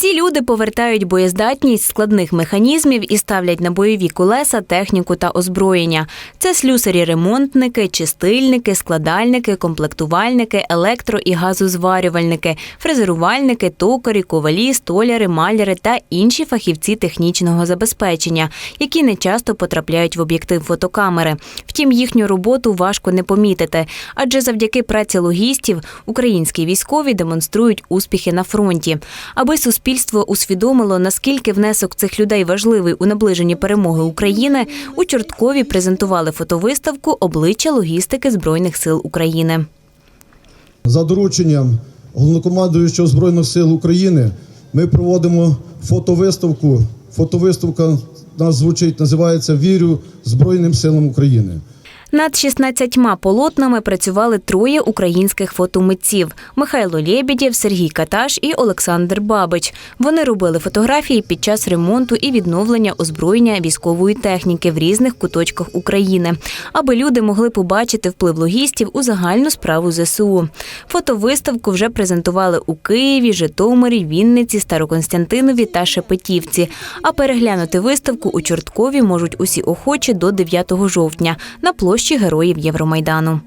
Ці люди повертають боєздатність складних механізмів і ставлять на бойові колеса техніку та озброєння. Це слюсарі-ремонтники, чистильники, складальники, комплектувальники, електро і газозварювальники, фрезерувальники, токарі, ковалі, столяри, маляри та інші фахівці технічного забезпечення, які не часто потрапляють в об'єктив фотокамери. Втім, їхню роботу важко не помітити, адже завдяки праці логістів українські військові демонструють успіхи на фронті. Аби суспільство усвідомило, наскільки внесок цих людей важливий у наближенні перемоги України, у Чорткові презентували фотовиставку Обличчя логістики Збройних сил України. За дорученням головнокомандуючого Збройних сил України ми проводимо фотовиставку. Фотовиставка нас звучить, називається Вірю Збройним силам України. Над 16 полотнами працювали троє українських фотомитців: Михайло Лєбідєв, Сергій Каташ і Олександр Бабич. Вони робили фотографії під час ремонту і відновлення озброєння військової техніки в різних куточках України, аби люди могли побачити вплив логістів у загальну справу ЗСУ. Фотовиставку вже презентували у Києві, Житомирі, Вінниці, Староконстянтинові та Шепетівці. А переглянути виставку у Чорткові можуть усі охочі до 9 жовтня на площі Героїв Євромайдану.